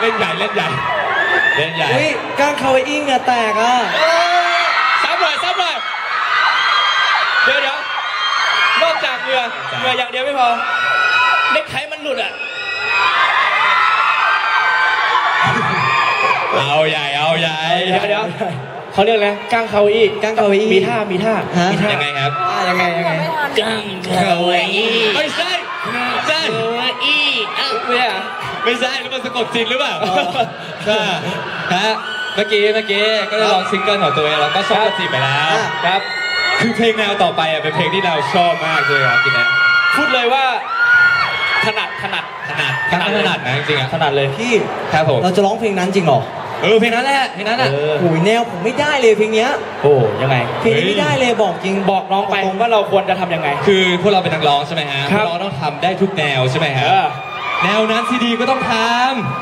เล่นใหญ่เล่นใหญ่เล่นใหญ่อุ้ยก้างคาวาอิงอะแตกอะซ้ำหน่อยซ้ำหน่อยเดี๋ยวเดี๋ยวนอกจากเหงื่อเหงื่ออย่างเดียวไม่พอเล็กไขมันหลุดอะเอาใหญ่เอาใหญ่เดี๋ยวเดี๋ยวเขาเรียกอะไรก้างคาวอีก้างคาวาอิงมีท่ามีท่าฮะมีท่ายังไงครับอะยังไงยังไงก้างคาวอีไม่ใช่ใช่อีเอ้าเนี่ย ไม่ใช่แล้วมันสะกดจริงหรือเปล่าอ๋อค่ะฮะเมื่อกี้เมื่อกี้ก็ได้ลองซิงเกิลของตัวเองแล้วก็ชอบกระจีบไปแล้วอะครับ คือเพลงแนวต่อไปอะเป็นเพลงที่เราชอบมากเลยครับกินนะพูดเลยว่าถนัดถนัดถนัดถนัดถนัดนะจริงๆอะถนัดเลยพี่ครับผมเราจะร้องเพลงนั้นจริงเหรอเออเพลงนั้นแหละเพลงนั้นอะเออโอ้ยแนวผมไม่ได้เลยเพลงเนี้ยโอ้ยังไงเพลงนี้ไม่ได้เลยบอกจริงบอกน้องไปตรงว่าเราควรจะทำยังไง คือพวกเราเป็นนักร้องใช่ไหมฮะครับพวกเราต้องทำได้ทุกแนวใช่ไหมฮะเออ แนวนั้นซีดีก็ต้องท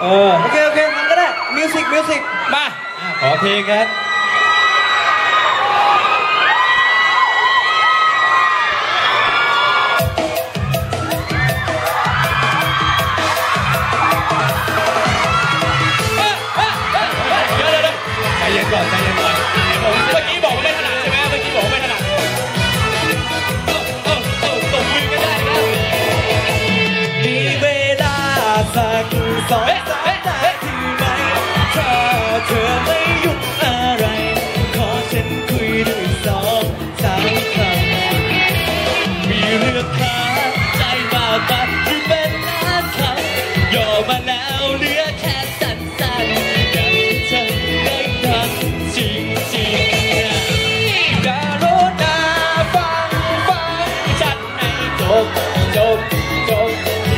เออ โอเค โอเคทำก็ได้ มิวสิก มิวสิก มาำอะขอเพลงครับ จบจบ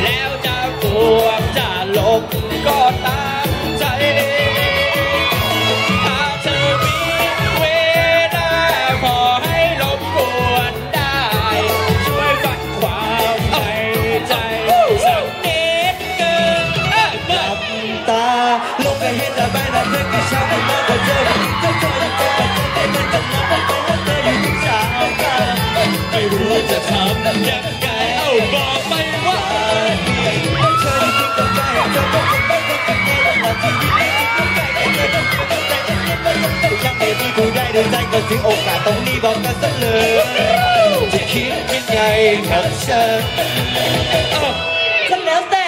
แล้วจะบวกจะลบก็ตาม ดในใจก็ถึงโอกาสตรงนี้บอกกันซะเลยจะคิดยังไงกับฉันก็แล้วแต่